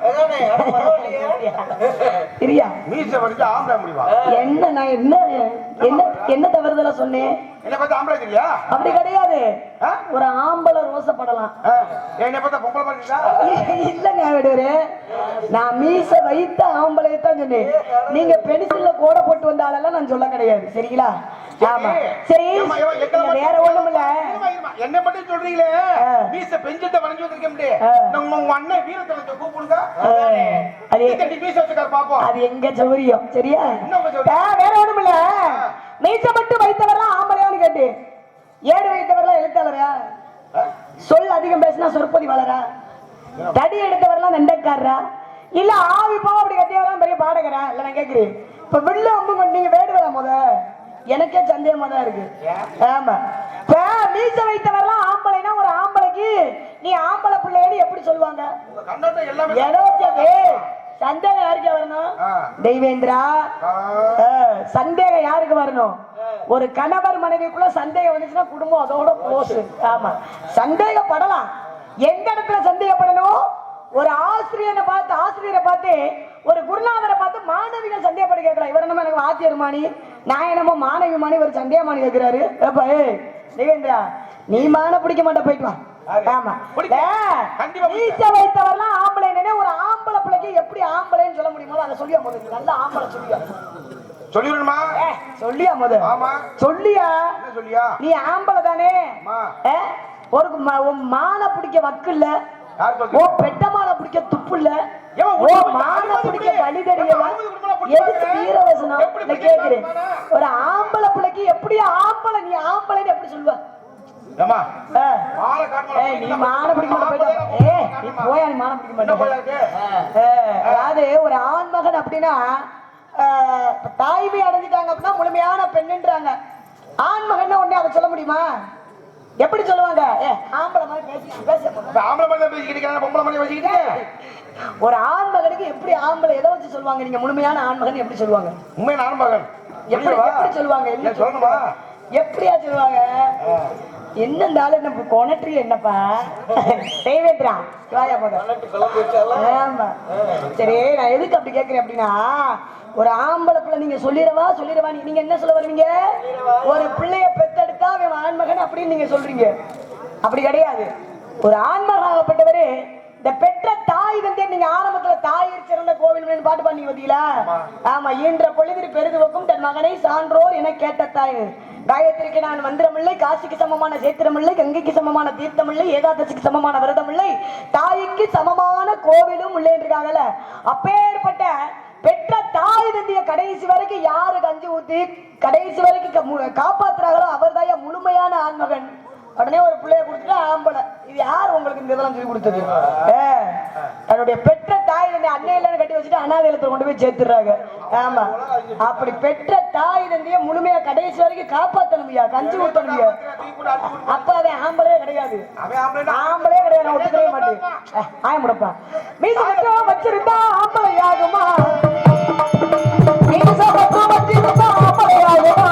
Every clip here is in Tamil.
என்ன நான் என்ன என்ன என்ன தவறுதலா சொன்னேன்? என்ன பார்த்தா ஆம்பளை தெரியா அப்படி கிடையாது? ஒரு ஆம்பளை ரோசப்படலாம் ஆ, என்ன பார்த்தா பொம்பளை இல்லங்க நான் மீச வைத்த ஆம்பளை தான் சொன்னேன். நீங்க பென்சில்ல கோட போட்டு வந்த ஆளெல்லாம் நான் சொல்ல கிடையாது. சரிங்களா? ஆமா. சரி. வேற ஒண்ணும் இல்ல. என்ன மட்டும் சொல்றீங்களே. மீச பெஞ்சத்தை வளைஞ்சு வந்திருக்க முடியே ஆ. உங்க அண்ணன் வீரத்தை கூப்பிடுங்க. அது கட்டி மீச வச்சுக்காரு பாப்போம். அது எங்க சௌரியம் சரியா? வேற ஒண்ணும் இல்ல. மீச மட்டும் வைத்தவரெல்லாம் ஆம்பளையான்னு கேட்டு ஏடு வைத்தவரெல்லாம் எழுத்தவரா? சொல் அதிகம் பேசினா சொற்பதி வளரா? தடி எடுத்தவரெல்லாம் நெண்டக்காரரா? இல்ல ஆவி போ அப்படி கட்டியவரெல்லாம் பெரிய பாடகரா? இல்ல நான் கேக்குறேன். இப்ப வில்ல அம்பு கொண்டு நீங்க வேடுவரா முத? எனக்கே சந்தேகமா தான் இருக்கு. ஆமா. இப்ப மீச வைத்தவரெல்லாம் ஆம்பளைனா ஒரு ஆம்பளைக்கு நீ ஆம்பளை பிள்ளைன்னு எப்படி சொல்லுவாங்க? ஏதோ சந்தேகம் யாருக்கு வரணும். தெய்வேந்திரா? சந்தேகம் யாருக்கு வரணும்? ஒரு கணவர் மனைவிக்குள்ள சந்தேகம் வந்துச்சுன்னா குடும்பம் அதோட க்ளோஸ் ஆமா. சந்தேகப்படலாம். எந்த இடத்துல சந்தேகப்படணும்? ஒரு ஆசிரியரை பார்த்து ஆசிரியரை பார்த்து ஒரு குருநாதரை பார்த்து மாணவிகள் சந்தேகப்பட கேட்கலாம். இவர் என்னமோ எனக்கு வாத்தியர் மாணி? நான் என்னமோ மாணவி மாணி ஒரு சந்தேகமானி கேட்கிறாரு. தேவேந்திரா நீ மான பிடிக்க மாட்ட போயிட்டு வா. ஆமா. மீச வைத்தவர்லாம் ஆம்பளை ஒரு ஆம்பளை பிள்ளைக்கு எப்படி ஆம்பளைன்னு சொல்ல முடியுமோ அதை சொல்லியா முதல்ல நல்ல ஆம்பளை சொல்லியா? சொல்லிடணுமா? ஏ, சொல்லியா முத? ஆமா. சொல்லியா? என்ன சொல்லியா? நீ ஆம்பளை தானே? அம்மா. ஏ, ஒரு மாலை பிடிக்க வக்கு இல்ல? ஓ பெட்ட மாலை பிடிக்க துப்பு இல்ல? ஓ மாலை பிடிக்க. வழி தெரியல? எதுக்கு. வீரவசனம்? கேக்குறேன்? ஒரு ஆம்பளை பிள்ளைக்கு எப்படி ஆம்பளை நீ ஆம்பளைன்னு எப்படி சொல்லுவ? ஏம்மா? ஏ, ஆளை காட்டுமா? ஏய், நீ மானை பிடிக்க மாட்ட போயிட்டு வா. ஏய், நீ போயா நீ மானை பிடிக்க என்ன போயா மாட்டே இருக்கு? ஏய், அதாவது ஒரு ஆண் மகன் அப்படின்னா தாய்மை அடைஞ்சிட்டாங்க அப்படின்னா முழுமையான பெண்ணுன்றாங்க. ஆண் மகன் உடனே அதை சொல்ல முடியுமா? எப்படி சொல்லுவாங்க? ஏ ஆம்பளை மாதிரி பேசி பேச ஆம்பளை மாதிரி தான் பேசிக்கிட்டு இருக்காங்க, பொம்பளை மாதிரி பேசிக்கிட்டு ஒரு ஆண் மகனுக்கு எப்படி ஆம்பளை எதை வச்சு சொல்லுவாங்க? நீங்க முழுமையான ஆண் மகன் எப்படி சொல்லுவாங்க? உண்மை நானும் மகன். எப்படி எப்படி சொல்லுவாங்க? என்ன சொல்லணுமா? எப்படியா சொல்லுவாங்க? என்ன என்ன கொனட்ரி என்னப்பா? தேவேந்திரா வாயா ஆமா. சரி நான் எதுக்கு அப்படி கேக்குறேன் அப்படின்னா ஒரு ஆம்பளை பிள்ளை நீங்க சொல்லிடவா சொல்லிடவா? நீங்க என்ன சொல்ல வருவீங்க ஒரு பிள்ளைய பெத்தெடுத்தா அவன் ஆண்மகன் அப்படின்னு நீங்க சொல்றீங்க. அப்படி கிடையாது. ஒரு ஆண்மகனாகப்பட்டவரு இந்த பெற்ற தாய் வந்து நீங்க ஆரம்பத்துல தாய் சிறந்த கோவில் பாட்டு பண்ணீங்க பாத்தீங்களா? ஆமா. ஈன்ற பொழுதில் பெருதுவக்கும் தன் மகனை சான்றோர் என கேட்ட தாய். காயத்திற்கு நான் மந்திரமில்லை காசிக்கு சமமான சேத்திரமில்லை கங்கைக்கு சமமான தீர்த்தமில்லை ஏகாதசிக்கு சமமான விரதமில்லை தாய்க்கு சமமான கோவிலும் இல்லை இருக்காங்கல்ல அப்பேற்பட்ட பெற்ற தாய் தந்தைய கடைசி வரைக்கும் யாரு கஞ்சி ஊத்தி கடைசி வரைக்கும் காப்பாத்துறாங்களோ அவர் முழுமையான ஆண்மகன். உடனே ஒரு பிள்ளைய கொடுத்துட்டு ஆம்பளை. இது யார் உங்களுக்கு இந்த இதெல்லாம் சொல்லி கொடுத்தது? தன்னுடைய பெற்ற தாய் தந்தை அன்னையில கட்டி வச்சுட்டு அனாதையிலத்துல கொண்டு போய் சேர்த்துறாங்க ஆமா. அப்படி பெற்ற தாய் தந்தைய முழுமையா கடைசி வரைக்கும் காப்பாத்தணுமையா கஞ்சி ஊத்தணுமையா. அப்ப அவன் ஆம்பளே கிடையாது. ஆம்பளே கிடையாது. நான் ஒத்துக்கவே மாட்டேன். ஆய முடப்பா. மீச வச்சிருந்தா ஆம்பளை ஆகுமா மீச வச்சிருந்தா ஆம்பளை ஆகுமா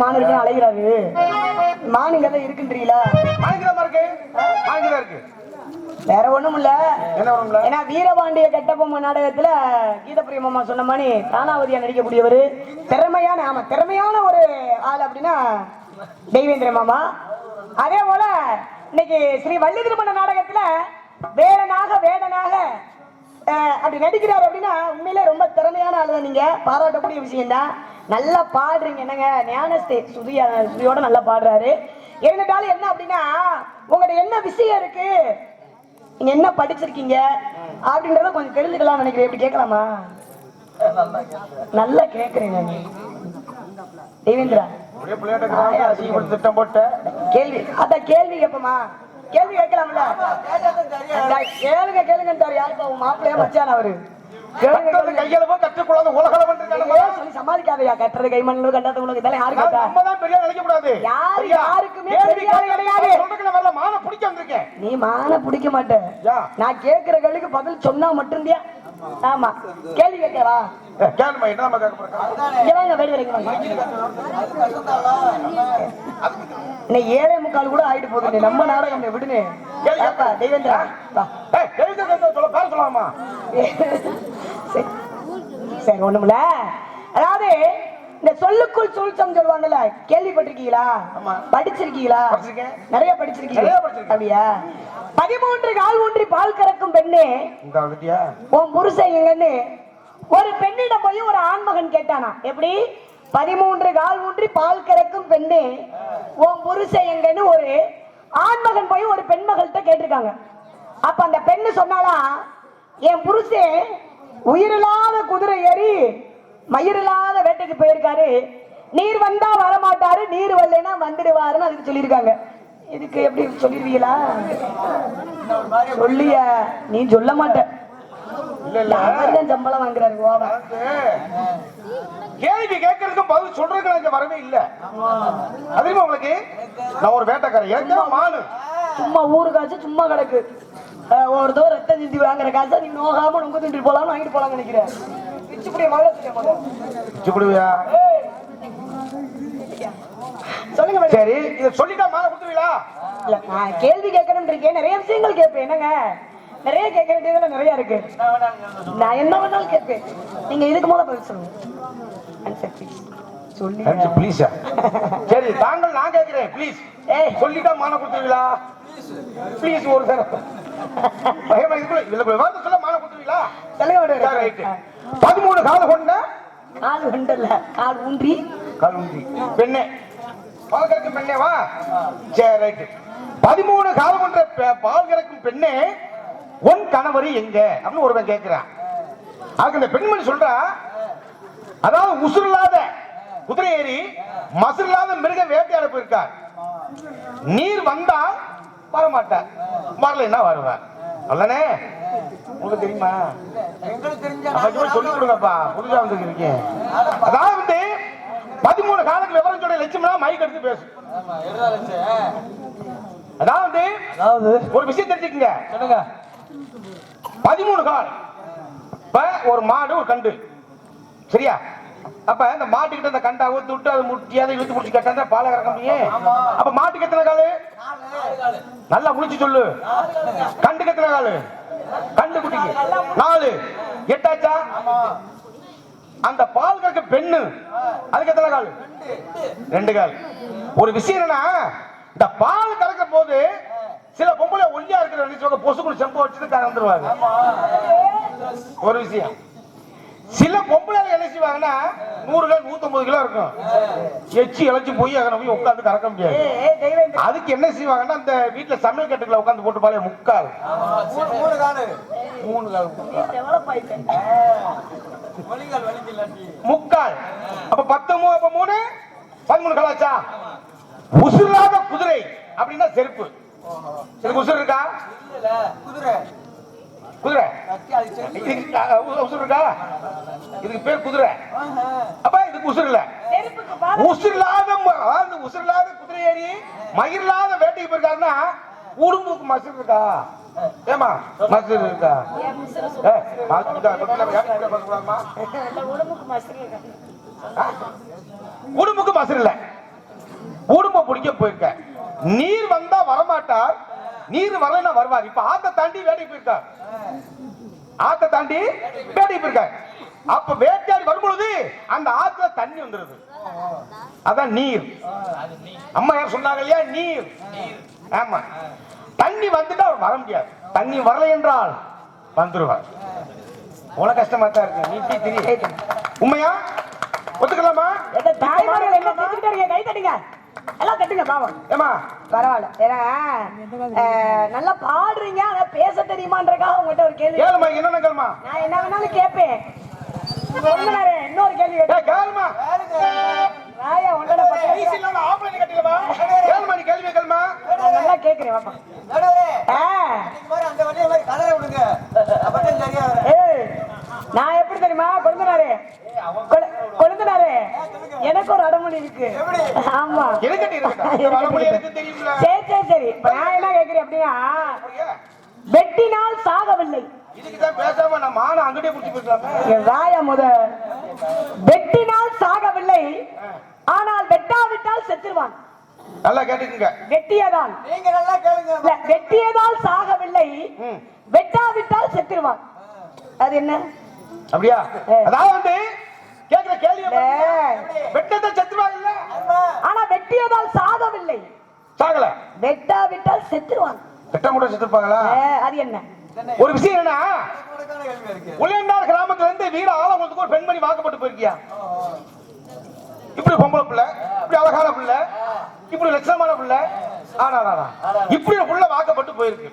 மான் இருக்கு மான் இருக்குன்னு அலைகிறாரு மான் இங்க தான் இருக்குன்றீங்களா வாங்கிக்கிறமா இருக்கு. வாங்கிதான் இருக்கு வேற ஒண்ணும் இல்ல ஏன்னா வீரபாண்டிய கட்டபொம்ம நாடகத்துல கீதப்பிரிய மாமா சொன்ன மாதிரி தானாவதியா நடிக்கக்கூடியவர். திறமையான ஆமா திறமையான ஒரு ஆள் அப்படின்னா தெய்வேந்திர மாமா. அதே போல இன்னைக்கு ஸ்ரீ வள்ளி திருமண நாடகத்துல வேடனாக வேடனாக அப்படி நடிக்கிறார் அப்படின்னா உண்மையிலே ரொம்ப திறமையான ஆள் தான் நீங்க. பாராட்டக்கூடிய விஷயம் தான் நல்லா பாடுறீங்க. என்னங்க? ஞானஸ்தே சுதியா சுதியோட நல்லா பாடுறாரு. இருந்தாலும் என்ன அப்படின்னா உங்கள்ட்ட என்ன விஷயம் இருக்கு? நீங்க என்ன படிச்சிருக்கீங்க? அப்படின்றத கொஞ்சம் தெரிஞ்சுக்கலாம் நினைக்கிறேன். எப்படி கேட்கலாமா? நல்லா கேட்கறேன் நான் தேவேந்திரா. திட்டம் போட்ட. கேள்வி அத கேள்வி கேப்பமா கேள்வி கேட்கலாம்ல? அதான் கேளுங்க கேளுங்க யாருப்பா உன் மாப்பிள்ளையா மச்சான் அவரு? கட்டுறது கையளவு கற்றுக்கொள்ளாத உலகளவன் இருக்கானுங்க. ஏன் சொல்லி சமாளிக்காதயா கட்டுறது கைமண்ணு கண்டாத உனக்கு இதெல்லாம் யாரு நான் கேட்டா? நம்ம தான் பெரிய நினைக்க கூடாது யாரு சரியா? யாருக்குமே கேள்வி பெரிய ஆளு கேட்கறது கிடையாது. சொல்றதுக்கு நான் வரல, மானை பிடிக்க வந்திருக்கேன். நீ மான பிடிக்க மாட்ட. யா. நான் கேக்குற கேள்விக்கு பதில் சொன்னா மட்டும்தான் ஆமா. கேள்வி கேட்கவா கேளுமா என்ன நம்ம கேட்க போறோம்? இங்க வாங்க வெளிய வரீங்க இன்னும் ஏழே முக்கால் கூட ஆயிட்டு போகுது நம்ம நாடகம் விடுனே தெய்வேந்திரா சொல்ல பேர சொல்லலாமா? சரி. ஒண்ணுமில்ல. அதாவது இந்த சொல்லுக்குள் சூழ்ச்சம் சொல்லுவாங்கல்ல கேள்விப்பட்டிருக்கீங்களா. படிச்சிருக்கீங்களா. நிறைய படிச்சிருக்கீங்க. நிறைய படிச்சிருக்கேன். அப்படியா? பதிமூன்று கால் ஊன்றி பால் கறக்கும் பெண்ணே உன் புருஷன் எங்கன்னு ஒரு பெண்ணிடம் போய் ஒரு ஆண்மகன் கேட்டானா? எப்படி? பதிமூன்று கால் ஊன்றி பால் கறக்கும் பெண்ணே உன் புருஷன் எங்கன்னு ஒரு ஆண்மகன் போய் ஒரு பெண்மகள்கிட்ட கேட்டிருக்காங்க. அப்ப அந்த பெண்ணு சொன்னாலா என் புருஷன் உயிரில்லாத குதிரை ஏறி மயிரில்லாத வேட்டைக்கு போயிருக்காரு. நீர் வந்தா வரமாட்டாரு நீர் வரலைன்னா வந்துடுவாருன்னு அதுக்கு சொல்லியிருக்காங்க. இதுக்கு எப்படி சொல்லிருவீங்களா? சொல்லியா நீ சொல்ல மாட்ட. சம்பளம் வாங்குறாரு வந்து, கேள்வி கேட்கறதுக்கு பதில் சொல்றதுக்கு இங்க வரவே இல்ல. அதுமா உங்களுக்கு? நான் ஒரு வேட்டைக்காரன். எனக்கு மானு. சும்மா ஊரு காசு சும்மா கிடக்கு. ஒரு தோ ரத்தம் சிந்தி வாங்குற காசை நீ நோகாம நொங்க திண்டு போலாம்னு வாங்கிட்டு போலாம்னு நினைக்கிறேன். பிச்சுப்புடிய மகள சொல்லுங்க. சரி இத சொல்லிட்டா மாலை கொடுத்துருவீங்களா இல்ல நான் கேள்வி கேட்கணும்னு இருக்கேன். நிறைய விஷயங்கள் கேட்பேன். என்னங்க? நிறைய கேட்க வேண்டியதுல நிறைய இருக்கு. நான் என்ன வேணாலும் கேட்பேன். நீங்க இதுக்கு மேல பதில் சொல்லுங்க. சொல்லி ப்ளீஸா சரி தாங்கள் நான் கேட்கிறேன். ப்ளீஸ் ஏய். சொல்லிட்டா மாலை கொடுத்துருவீங்களா ப்ளீஸ் ஒரு தடவை. பதிமூணு கால கொண்ட? கால் உண்டல்ல கால் ஊன்றி. கல்வி பெண்ணே. பால் கறக்கும் பெண்ணே வா. சரி ரைட் பதிமூணு காலம் கொண்ட பால் கறக்கும் பெண்ணே உன் கணவர் எங்க? அப்படின்னு ஒருவன் கேட்கிறான் அதுக்கு இந்த பெண்மணி சொல்றா அதாவது உசுரில்லாத குதிரை ஏறி மசுரில்லாத மிருக வேட்டையாட போயிருக்கார். நீர் வந்தா வரமாட்டார் வரலைன்னா வருவார் அல்லனே உங்களுக்கு தெரியுமா? சொல்லி கொடுங்கப்பா. புதுசா வந்துருக்கீங்க அதாவது வந்து பதிமூணு காலத்துக்கு விவரம் சொல்ற லட்சம்னா மைக் எடுத்து பேசு. அதாவது அதாவது? ஒரு விஷயம் தெரிஞ்சுக்கங்க. சொல்லுங்க. பதிமூணு கால். இப்ப ஒரு மாடு ஒரு கண்டு சரியா? அப்ப இந்த மாட்டுக்கிட்ட இந்த கண்டா ஊத்து விட்டு அதை முட்டி அதை இழுத்து முடிச்சு கட்டா பாலை கறக்க முடியும்? அப்ப மாட்டுக்கு எத்தனை காலு? நல்லா முடிச்சு சொல்லு. கண்டுக்கு எத்தனை காலு? கண்டு குட்டிக்கு நாலு. எட்டாச்சா? அந்த பால் கறக்க பெண்ணு. அதுக்கு எத்தனை கால்? ரெண்டு கால். ஒரு விஷயம் என்னன்னா இந்த பால் கறக்க போது சில பொம்பளை ஒல்லியா இருக்கிற பொசுக்குள் செம்பு வச்சுட்டு கறந்துருவாங்க. ஒரு விஷயம். சில பொம்பளை என்ன செய்வாங்கன்னா நூறு கிலோ நூத்தம்பது கிலோ இருக்கும். எச்சி இழைச்சு போய் அங்கே போய் உட்காந்து கறக்க முடியாது. அதுக்கு என்ன செய்வாங்கன்னா அந்த வீட்டுல சமையல் கட்டுக்குள்ள உட்காந்து போட்டு பாலே முக்கால். மூணு காலு. மூணு கால் முக்கால். அப்ப பத்து மூ அப்ப மூணு? பதிமூணு கலாச்சா உசுராத குதிரை அப்படின்னா செருப்பு. செருப்பு உசுர் இருக்கா? குதிரை. குதிரை. கத்தி உசுர் இருக்கா? இதுக்கு பேர் குதிரை. அப்ப இதுக்கு உசுர் இல்ல. செருப்புக்கு இல்லாத உசுரில்லாத ம- அதாவது குதிரை ஏறி மயிர் இல்லாத வேட்டைக்கு போயிருக்காருன்னா உடும்புக்கு மசூர் இருக்கா? ஏமா மசூர் இருக்கா? என் மசில் உடும்புக்கு மசூர் இல்ல. உடும்ப பிடிக்க போயிருக்க. நீர் வந்தா வரமாட்டார். நீர் வரலைன்னா வருவார். இப்ப ஆத்த தாண்டி வேட்டைக்கு போயிருக்கார். ஆத்த தாண்டி வேட்டைக்கு போயிருக்கார். அப்ப வேட்டையாடி வரும்பொழுது அந்த ஆத்துல தண்ணி வந்துருது. அதான் நீர். அம்மா யார் சொன்னாங்க இல்லையா? நீர். ஆமா. தண்ணி வந்துட்டா அவர் வர முடியாது. தண்ணி வரலை என்றால் வந்துருவார். அவ்வளவு கஷ்டமா தான் இருக்கு. நீ இப்படி திரி உண்மையா? ஒத்துக்கலாமா? தாய்மார்கள் என்ன இருக்கீங்க? கை தட்டுங்க. எல்லாம் தட்டுங்க பாவம். ஏமா பரவாயில்ல. ஏன்னா நல்லா பாடுறீங்க ஆனா பேச தெரியுமான்றக்காக உங்ககிட்ட ஒரு கேள்வி கேளுமா என்னென்ன கேளுமா நான் என்ன வேணாலும் கேட்பேன். இன்னொரு கேள்வி. கேளுமா ராயா, உன்னோட ஆம்பளை கேளுமா நீ கேள்வி கேளுமா நான் நல்லா வாப்பா. வரும் ஏய், எப்படி தெரியுமா? கொழுந்தனாரு கொழு- கொழுந்தனாரு எனக்கு ஒரு அடமொழி இருக்கு. ஆமா. சரி சரி சரி. இப்ப நான் என்ன கேக்குறேன் அப்படின்னா? வெட்டினால் சாகவில்லை. இதுக்கு தான் பேசாம நான் மான அங்கடியே குடிச்சு போயிடலாமே இங்க வாயா முத. வெட்டினால் சாகவில்லை. ஆனால் வெட்டாவிட்டால் செத்துருவான். நல்லா கேட்டுக்குங்க. வெட்டியதால். நீங்க நல்லா கேளுங்க. இல்ல, வெட்டியதால் சாகவில்லை. வெட்டாவிட்டால் செத்துருவான். அது என்ன? அப்படியா. அதாவது வந்து கேக்குற கேள்வி இல்ல, வெட்டத்தை செத்துருவாங்க இல்ல ஆனா வெட்டியதால் சாகவில்லை சாகல. வெட்டாவிட்டால் செத்துருவான் வெட்ட கூட செத்துருப்பாங்களா? அது என்ன? ஒரு விஷயம் என்னன்னா இருக்கு. உளையண்டார் கிராமத்துல இருந்து வீர ஆலங்குளத்துக்கு ஒரு பெண்மணி வாக்கப்பட்டு போயிருக்கியா? இப்படி பொம்பளை பிள்ளை இப்படி அழகான பிள்ளை இப்படி லட்சணமான பிள்ளை. ஆனா. இப்படி ஒரு பிள்ளை வாக்கப்பட்டு போயிருக்கு.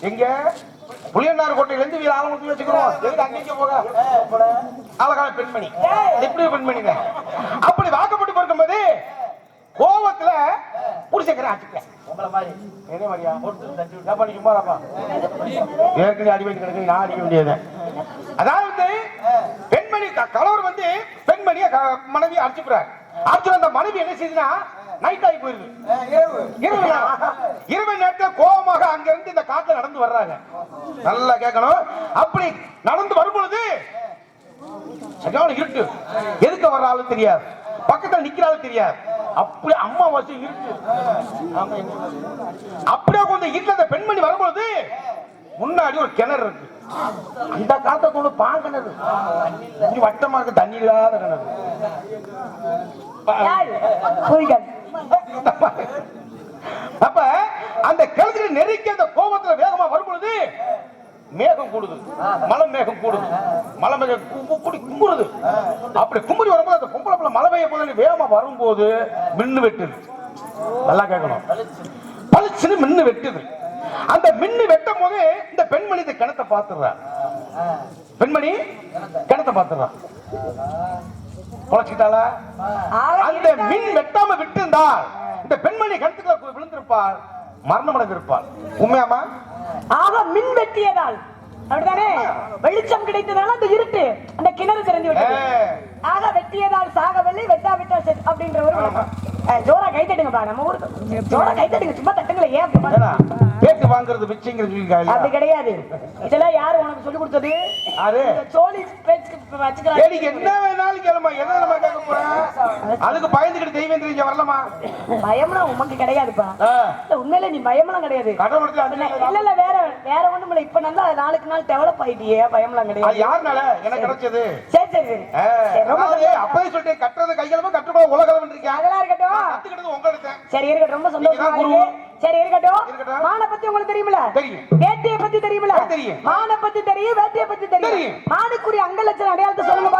எங்க? புளியண்டார் கோட்டையில இருந்து வீர ஆலங்குளத்துக்கு வச்சுக்கிறோம். எதுக்கு அங்கேயே போக? அழகான பெண்மணி. இப்படி ஒரு பெண்மணி தான். அப்படி வாக்கப்பட்டு போயிருக்கும்போது கோவத்துல புருஷக்கரை ஆச்சுக்க உங்களை மாதிரி. என்ன மாதிரியா? ஏப்பா நீ சும்மா இருப்பா. ஏற்கனவே கிடக்கு நான் அடிக்க வேண்டியது. அதாவது பெண்மணி கணவர் வந்து பெண்மணிய மனைவி அடிச்சுக்கிறார். அடிச்சு அந்த மனைவி என்ன செய்யுதுன்னா நைட் ஆகி போயிருது. இரவு. இரவு நேரத்துல கோபமாக அங்க இருந்து இந்த காட்டுல நடந்து வர்றாங்க. நல்லா கேட்கணும். அப்படி நடந்து வரும் பொழுது சரியான இருட்டு. எதுக்கு வர்றாலும் தெரியாது. பக்கத்துல நிக்கிறாலும் தெரியாது. அப்படி அம்மா வச்சு இருட்டு? அப்படியே கொஞ்சம் இருட்டுல அந்த பெண்மணி வரும்பொழுது முன்னாடி ஒரு கிணறு இருக்கு. அந்த காலத்தை கொண்டு பான் கிணறு. இப்படி வட்டமா இருக்கு தண்ணி இல்லாத கிணறு. அப்ப அந்த கிணத்துல நெருக்கி அந்த கோபத்துல வேகமா வரும் பொழுது மேகம் கூடுது. மலை மேகம் கூடுது. மலை மேகம் கூடி கும்புறது. அப்படி கும்புறி வரும்போது அந்த பொம்பளை பிள்ளை மழை பெய்ய போது வேகமா வரும்போது மின்னு வெட்டுது. நல்லா கேட்கணும். பளிச்சுன்னு மின்னு வெட்டுது. அந்த மின்னு வெட்டும் போது இந்த பெண்மணி இந்த கிணத்தை பாத்துறா பெண்மணி கிணத்தை பாத்துறா பொழைச்சிட்டாளா ஆக அந்த மின் வெட்டாம விட்டிருந்தால் இந்த பெண்மணி கணத்துக்குள்ள விழுந்திருப்பாள் மரணம் அடைந்திருப்பாள் உண்மையாமா ஆக மின் வெட்டியதால். அப்படிதானே வெளிச்சம் கிடைத்ததால அந்த இருட்டு அந்த கிணறு திறந்து விட்டது. ஆக வெட்டியதால் சாகவில்லை வெட்டாவிட்டால் செத் அப்படின்ற ஒரு ஜோரா கை தட்டுங்கப்பா நம்ம ஊருக்கு. ஜோரா கை தட்டுங்க சும்மா தட்டுங்களே ஏன் பேச்சு வாங்குறது பிச்சைங்கிறது சொல்லியிருக்காங்க அப்படி கிடையாது. இதெல்லாம் யாரு உனக்கு சொல்லி கொடுத்தது? யாரு? இந்த சோழி பேச்சுக்கு வச்சுக்கிறாங்க. என்ன வேணாலும் கேளுமா எதை நம்ம கேட்க போறோம் அதுக்கு பயந்துக்கிட்டு தெய்வம் தெரிஞ்ச வரலாமா? பயம்லாம் உமக்கு கிடையாதுப்பா. உண்மையில நீ பயம்லாம் கிடையாது. அது இல்ல இல்ல, வேற வேற ஒண்ணும் இல்ல இப்ப நல்லா நாளுக்கு நாள் டெவலப் ஆயிட்டியே பயம்லாம் அது கிடையாது. யாருனால? எனக்கு கிடைச்சது? சரி சரி. அப்பவே சொல்லிட்டேன் கட்டுறது கையளவு கட்டுப்பட உலகளவு இருக்கேன் அதெல்லாம் இருக்கட்டும். கத்துக்கிட்டது உங்களுக்கு சரி இருக்கட்டும். ரொம்ப சந்தோஷமா இருக்கு. சரி இருக்கட்டும். மான பத்தி உங்களுக்கு தெரியுமில தெரியும். வேட்டியை பத்தி தெரியுமில தெரியும். மான பத்தி தெரியும் வேட்டியை பத்தி தெரியும். மானுக்குரிய அங்க லட்சணம் அடையாளத்தை சொல்லுங்க?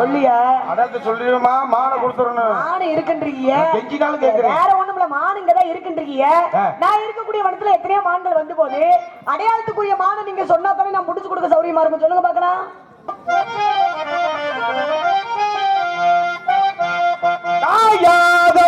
சொல்லியா சொல்லிடுமா கொடுத்துடணும் மானு இருக்குன்றீங்க கெஞ்சினாலும் கேட்கிறேன். வேற ஒண்ணுமில்ல மானு இங்கதான் இருக்குன்றீங்க. நான் இருக்கக்கூடிய வனத்துல எத்தனையோ மான்கள் வந்து போகுது அடையாளத்துக்குரிய மானை நீங்க சொன்னா தானே நான் முடிச்சு கொடுக்க சௌரியமா இருக்கும் சொல்லுங்க பார்க்கலாம் காயாத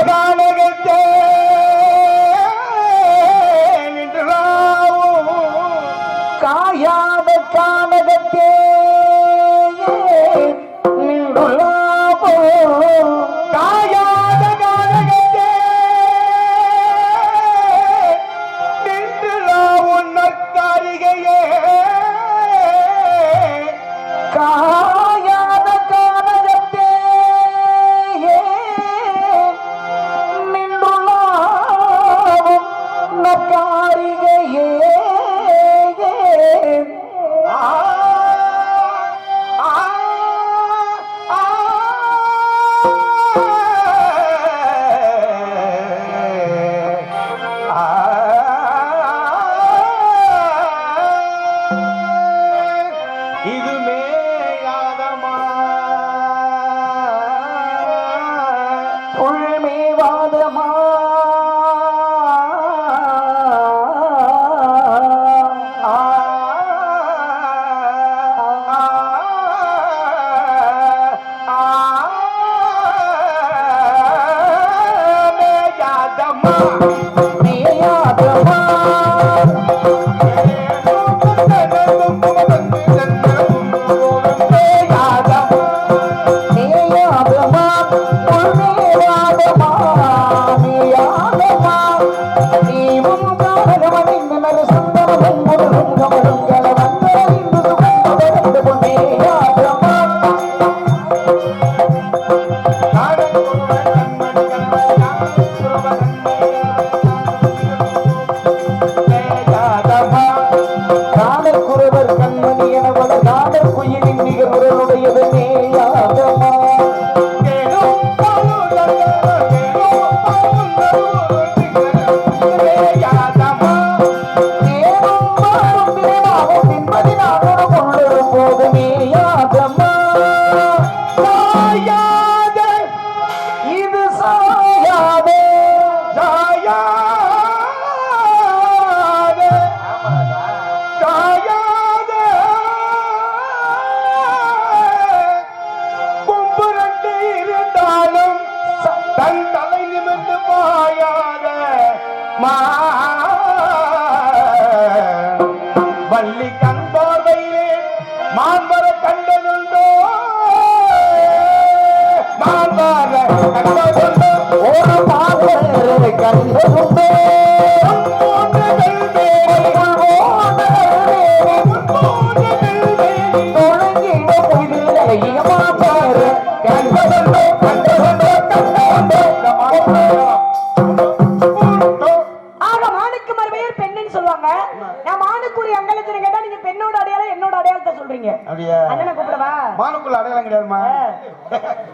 Oh.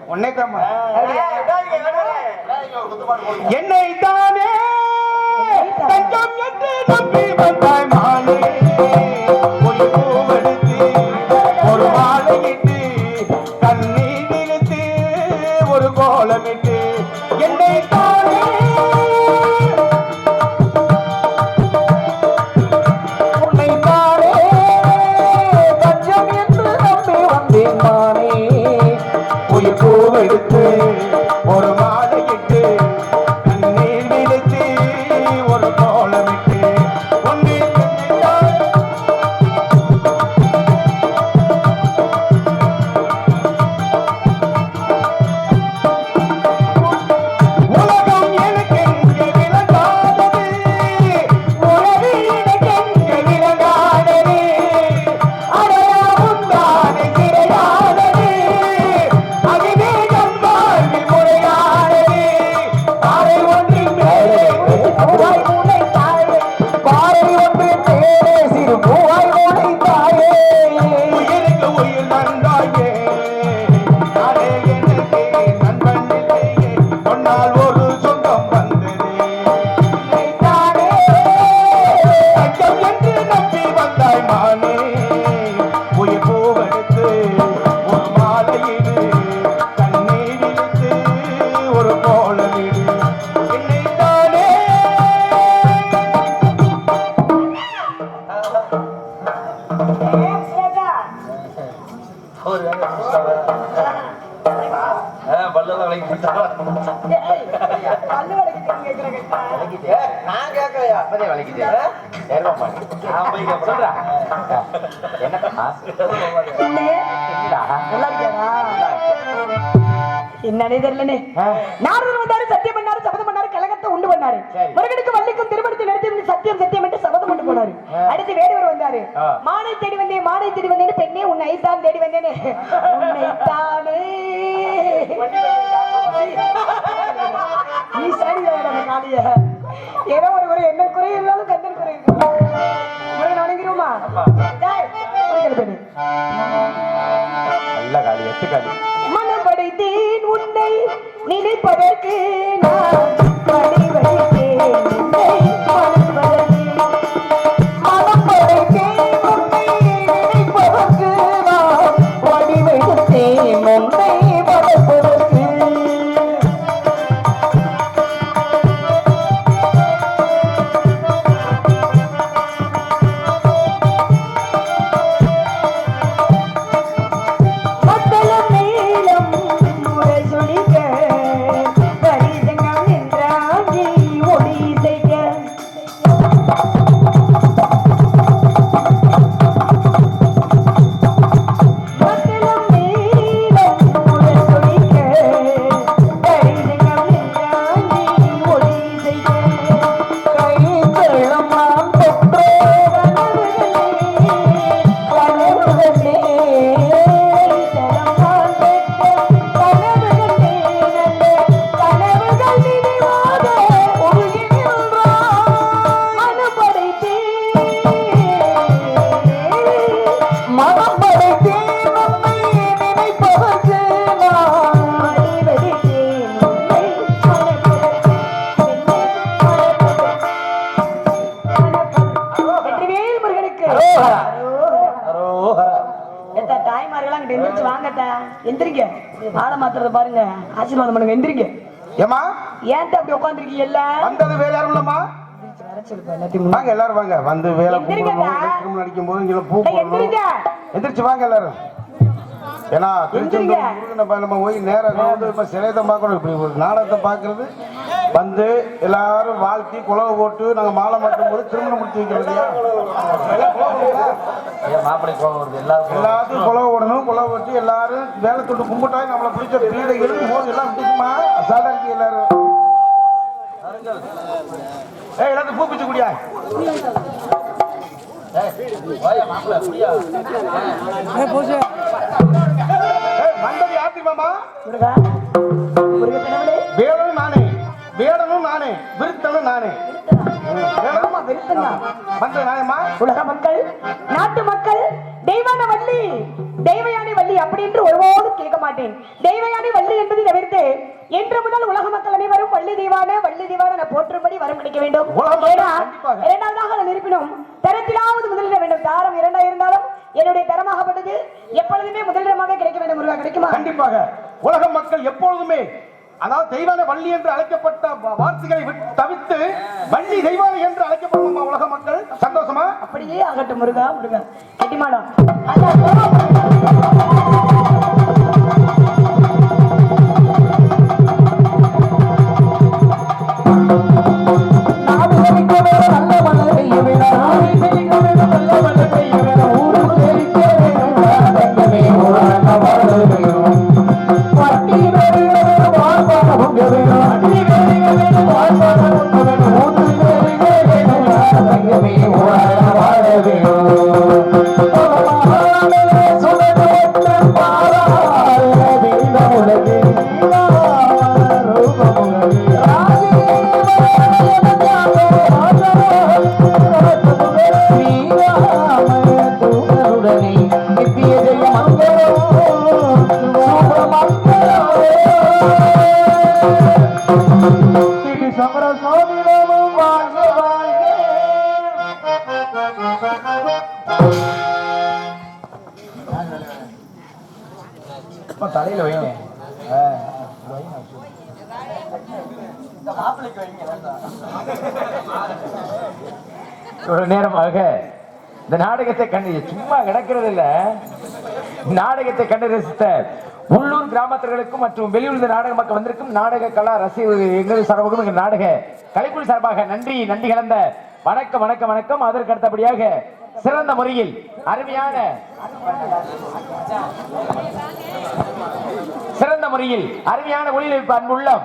உன்னை தாமா என்னை தானே தஞ்சம் என்று நம்பி அப்பதே வலிக்குது. நேர்வம் கலகத்தை உண்டு பண்ணாரு. முருகனுக்கு வள்ளிக்கும் திருமணத்தை சத்தியம் சத்தியம் என்று சபதம் பண்ணி போனாரு. அடுத்து வேடுவர் வந்தாரு. மானை தேடி வந்தேன் மானை தேடி வந்தேன்னு பெண்ணே உன்னை ஐதான் தேடி வந்தேனே உன்னை ஒரு உங்களோட என்ன குறை இருந்தாலும் கத்தன் குறை. இருக்கு நினைக்கிறோமா நல்ல காலி எட்டு காலி மனம் படைத்தேன் உன்னை நினைப்பதற்கு மாத்துறத பாருங்க. ஆசீர்வாதம் பண்ணுங்க. எந்திரிங்க. ஏமா ஏன்ட்ட அப்படி உட்காந்துருக்கீங்க இல்ல. வந்தது வேற யாரும் இல்லம்மா. வாங்க எல்லாரும் வாங்க. வந்து வேலை. கும்பிடணும் நடிக்கும் போது இங்க பூ எந்திரிச்சு வாங்க எல்லாரும். ஏன்னா திருச்செந்தூர். முருகனை நம்ம போய் நேரம் சிலையத்தை பார்க்கணும். இப்படி ஒரு நாடகத்தை பார்க்கறது. வந்து எல்லாரும் வாழ்த்தி குலவை போட்டு நாங்க மாலை மாட்டும் போது திருமணம் முடிச்சு வைக்கிறோம் எல்லாத்தையும் குலவை போடணும். குலவை போட்டு எல்லாரும் வேலை தொட்டு கும்பிட்டா நம்மளை பிடிச்ச பீடைகள் மோது எல்லாம் விட்டுக்குமா அசால்ட்டா இருக்கு எல்லாரும். ஏய் எல்லாத்தையும் பூ பிச்சு குடியா? மாமா கணவனே வேடனும் நானே. வேடனும் நானே விருத்தனும் நானே. உலக மக்கள் நாட்டு மக்கள் தெய்வான வள்ளி. தெய்வயானி வள்ளி அப்படி என்று ஒருபோதும் கேட்க மாட்டேன். தெய்வயானி வள்ளி என்பதை தவிர்த்து இன்று முதல் உலக மக்கள் அனைவரும் வள்ளி தெய்வான வள்ளி தெய்வான போற்றும்படி வரம் கிடைக்க வேண்டும். இரண்டாவதாக இருப்பினும் தரத்திலாவது முதலிட வேண்டும். தாரம் இரண்டா இருந்தாலும் என்னுடைய தரமாகப்பட்டது எப்பொழுதுமே முதலிடமாக கிடைக்க வேண்டும் முருகா கிடைக்குமா? கண்டிப்பாக. உலக மக்கள் எப்பொழுதுமே அதாவது தெய்வான வள்ளி என்று அழைக்கப்பட்ட வார்த்தைகளை விட்டு தவிர்த்து வள்ளி தெய்வானை என்று அழைக்கப்படும் உலக மக்கள் சந்தோஷமா? அப்படியே ஆகட்டும் முருகா முருகா கெட்டிமாடம் ஒரு நேரமாக இந்த நாடகத்தை கண்டு சும்மா கிடக்கிறது இல்ல. நாடகத்தை கண்டு ரசித்த உள்ளூர் கிராமத்தர்களுக்கும் மற்றும் வெளியூர் நாடக மக்கள் வந்திருக்கும் நாடக கலா ரசிகர்கள் எங்கள் சார்பாகவும் எங்கள் நாடக கலைக்குழு சார்பாக நன்றி நன்றி கலந்த வணக்கம் வணக்கம் வணக்கம். அதற்கு அடுத்தபடியாக சிறந்த முறையில் அருமையான சிறந்த முறையில் அருமையான ஒளியில் அன்புள்ளம்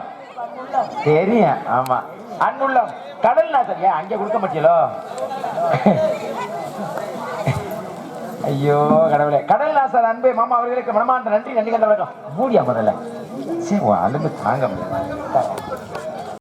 தெரியும். ஆமா. அன்புள்ளம் கடல் நாசம் ஏன் அங்கே கொடுக்க மாட்டீங்களோ? ஐயோ கடவுளே. கடல் நாசர் அன்பே மாமா அவர்களுக்கு மனமார்ந்த நன்றி நன்றி கண்ட வணக்கம் மூடியா முதல்ல சரி அன்பு தாங்க முடியல.